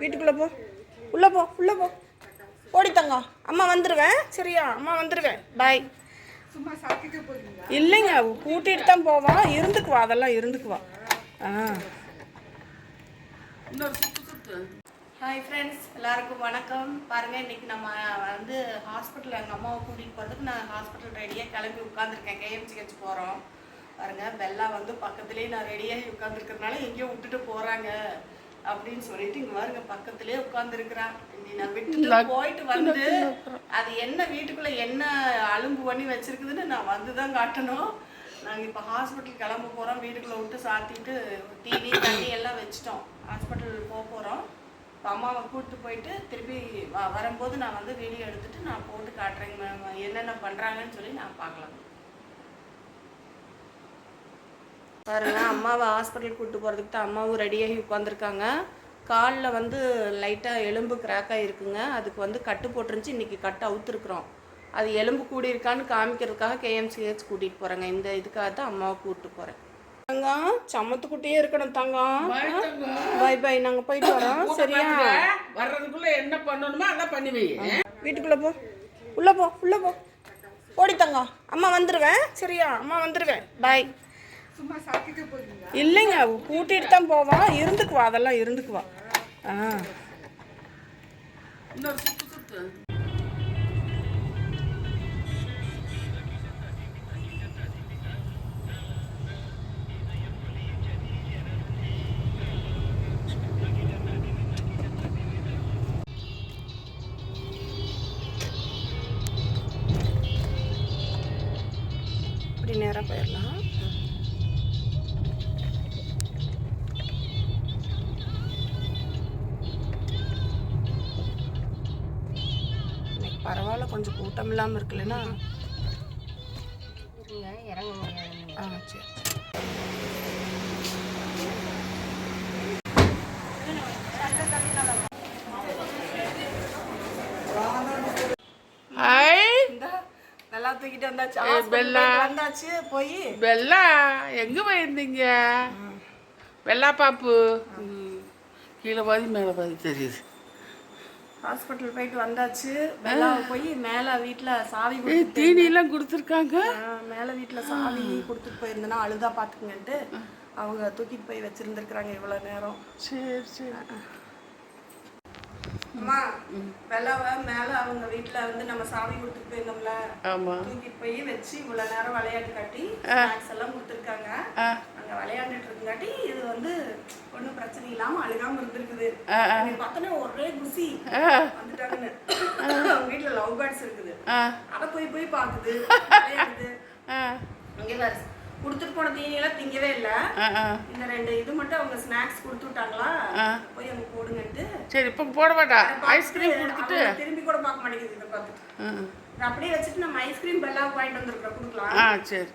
வீட்டுக்குள்ளே போ. உள்ளே போ உள்ளே போ. ஓடி தங்கம். அம்மா வந்துடுவேன் சரியா? அம்மா வந்துடுவேன் பாய் இல்லைங்க கூட்டிகிட்டு தான் போவான் இருந்துக்குவா. அதெல்லாம் இருந்துக்குவா. ஆ. இன்னொரு சுத்து சுத்து. ஹாய் ஃப்ரெண்ட்ஸ் எல்லாருக்கும் வணக்கம். பாருங்க இன்னைக்கு நம்ம வந்து ஹாஸ்பிட்டல் எங்கள் அம்மாவை கூட்டிகிட்டு போகிறதுக்கு நான் ஹாஸ்பிட்டல் ரெடியாக கிளம்பி உட்காந்துருக்கேன் கேஎம்சிஹெச் போகிறோம் பாருங்க பெல்லா வந்து பக்கத்துலேயே நான் ரெடியாகி உட்காந்துருக்கறனால எங்கேயோ விட்டுட்டு போகிறாங்க அப்படின்னு சொல்லிட்டு இங்கே பாருங்க பக்கத்துலேயே உட்காந்துருக்குறான் இன்னி நான் விட்டுட்டு போயிட்டு வந்து அது என்ன வீட்டுக்குள்ளே என்ன அலும்பு பண்ணி வச்சிருக்குதுன்னு நான் வந்து தான் காட்டணும். நாங்கள் இப்போ ஹாஸ்பிட்டல் கிளம்ப போகிறோம் வீட்டுக்குள்ளே விட்டு சாத்திட்டு தீனி தண்ணி எல்லாம் வச்சிட்டோம். ஹாஸ்பிட்டல் போக போகிறோம் இப்போ அம்மாவை கூப்பிட்டு போயிட்டு திருப்பி வரும்போது நான் வந்து வீடியோ எடுத்துட்டு நான் போட்டு காட்டுறேங்க மேம். என்னென்ன பண்ணுறாங்கன்னு சொல்லி நான் பார்க்கலாம். பாருங்க அம்மாவை ஹாஸ்பிட்டல் கூப்பிட்டு போகிறதுக்கு தான் அம்மாவும் ரெடியாகி உட்காந்துருக்காங்க காலில் வந்து லைட்டாக எலும்பு கிராக் ஆகிருக்குங்க அதுக்கு வந்து கட்டு போட்டுருந்துச்சு. இன்றைக்கி கட்டு அவுத்துருக்குறோம். அது எலும்பு கூடி இருக்கான்னு காமிக்கிறதுக்காக கேஎம்சிஹெச் கூட்டிகிட்டு போகிறேங்க இந்த இதுக்காக தான் அம்மாவை கூப்பிட்டு போகிறேன் தங்கம் சமத்துக்குட்டியே இருக்கணும் தங்கம் பை பை நாங்கள் போயிட்டு வரோம். சரியா? வர்றதுக்குள்ள என்ன பண்ணணுமோ அதான் பண்ணி வை வீட்டுக்குள்ளே போ. உள்ளே போ உள்ளே போ. ஓடி தங்கம் அம்மா வந்துடுவேன் சரியா? அம்மா வந்துடுவேன் பாய் இல்லைங்க கூட்டிகிட்டு தான் போவான் இருந்துக்குவா அதெல்லாம் இருந்துக்குவா. ஆ. இன்னொரு சுத்து சுத்து. இப்படி நேராக போயிடலாம். கொஞ்சம் கூட்டம் இல்லாமல் முடியாது ஆ சரி நல்லா தூக்கிட்டு வந்தாச்சு. பெல்லா. வந்தாச்சு போய். பெல்லா எங்க போயிருந்தீங்க? வெள்ளா பாப்பு. கீழே பாதி மேலே பாதி தெரியுது. ஹாஸ்பிட்டல் போயிட்டு வந்தாச்சு. போய் மேலே வீட்டில் சாவி தீனியெல்லாம் கொடுத்துருக்காங்க? மேலே வீட்டில் சாவி கொடுத்துட்டு போயிருந்தேன்னா அழுதா பார்த்துக்குங்கன்ட்டு அவங்க தூக்கிட்டு போய் வச்சிருந்துருக்குறாங்க இவ்வளோ நேரம். சரி சரி. அம்மா வெள்ளாவை மேலே அவங்க வீட்டில் வந்து நம்ம சாவி கொடுத்துட்டு போயிருந்தோம்ல. ஆமாம் தூக்கிட்டு போய் வச்சு இவ்வளோ நேரம் விளையாட்டு காட்டி ஸ்நாக்ஸ் எல்லாம் கொடுத்துருக்காங்க. அங்கே விளையாண்டுட்டு இருக்குங்காட்டி இது வந்து ஒன்றும் பிரச்சனை இல்லாமல் அழுகாமல் இருந்திருக்குது. பார்த்தோன்னே ஒரே குசி. வந்துட்டாங்கன்னு. அவங்க வீட்டில் லவ் பேர்ட்ஸ் இருக்குது. அதை போய் போய் பார்க்குது. இங்கே வேறு கொடுத்துட்டு போன தீனியெல்லாம் திங்கவே இல்லை. இந்த ரெண்டு இது மட்டும் அவங்க ஸ்நாக்ஸ் கொடுத்து விட்டாங்களா. போய் அங்கே போடுங்கன்ட்டு. சரி இப்போ போட மாட்டா ஐஸ்கிரீம் கொடுத்துட்டு. திரும்பி கூட பார்க்க மாட்டேங்குது இதை பார்த்துட்டு. அப்படியே வச்சுட்டு நம்ம ஐஸ்கிரீம் பெல்லாவுக்கு வாங்கிட்டு வந்திருக்கோம் கொடுக்கலாம். ஆ சரி.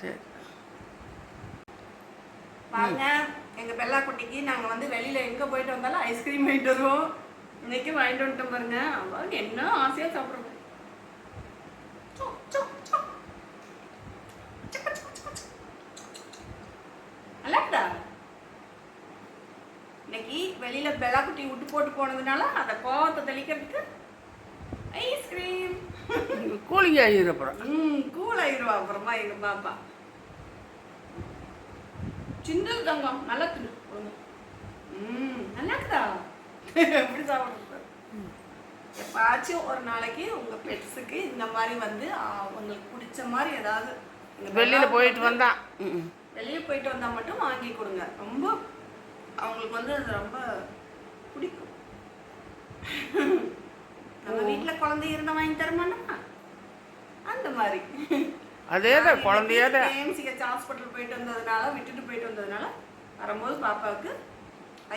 சரி. பாருங்க எங்க பெல்லா குட்டிக்கு நாங்க வந்து வெளியில எங்க போயிட்டு வந்தாலும் ஐஸ்கிரீம் வாங்கிட்டு வருவோம் இன்னைக்கு வாங்கிட்டு வந்துட்டோம் பாருங்க அவங்க என்ன ஆசையா சாப்பிடுறோம் சோ, சோ, சோ. சிக்கு, சிக்கு, சிக்கு, சிக்கு. நல்லா இருக்குதா? இன்னைக்கு வெளியில பெல்லா குட்டி விட்டு போட்டு போனதுனால அந்த கோவத்தை தெளிக்கிறதுக்கு ஐஸ்கிரீம் கூலிங் ஆகிடும் அப்புறம் ம் கூல் ஆயிடுவா அப்புறமா எங்க பாப்பா சின்னது தங்கம் நல்லா கொடுங்க ம் நல்லா இருக்குதா எப்படி சாப்பிடுறது? எப்பாச்சும் ஒரு நாளைக்கு உங்க பெட்ஸுக்கு இந்த மாதிரி வந்து உங்களுக்கு பிடிச்ச மாதிரி ஏதாவது வெளியில் போயிட்டு வந்து வெளியே போயிட்டு வந்தா மட்டும் வாங்கி கொடுங்க. ரொம்ப அவங்களுக்கு வந்து அது ரொம்ப பிடிக்கும். நம்ம வீட்ல குழந்தை இருந்தா வாங்கி தரமாட்டோமா அந்த மாதிரி. அதே தான் குழந்தையே தான். ஏஎம்சிஹெச் ஹாஸ்பிட்டல் போயிட்டு வந்ததுனால விட்டுட்டு போயிட்டு வந்ததுனால வரும்போது பாப்பாவுக்கு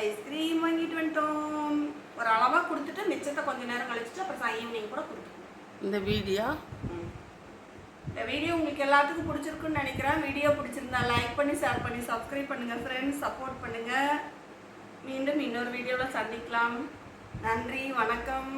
ஐஸ்கிரீம் வாங்கிட்டு வந்துட்டோம். ஒரு அளவா கொடுத்துட்டு மிச்சத்தை கொஞ்ச நேரம் கழிச்சுட்டு அப்புறம் ஈவினிங் கூட கொடுத்துருவோம் இந்த வீடியோ? இந்த வீடியோ உங்களுக்கு எல்லாத்துக்கும் பிடிச்சிருக்குன்னு நினைக்கிறேன். வீடியோ பிடிச்சிருந்தா லைக் பண்ணி ஷேர் பண்ணி சப்ஸ்கிரைப் பண்ணுங்க ஃப்ரெண்ட்ஸ் சப்போர்ட் பண்ணுங்க. மீண்டும் இன்னொரு வீடியோவில் சந்திக்கலாம். நன்றி வணக்கம்.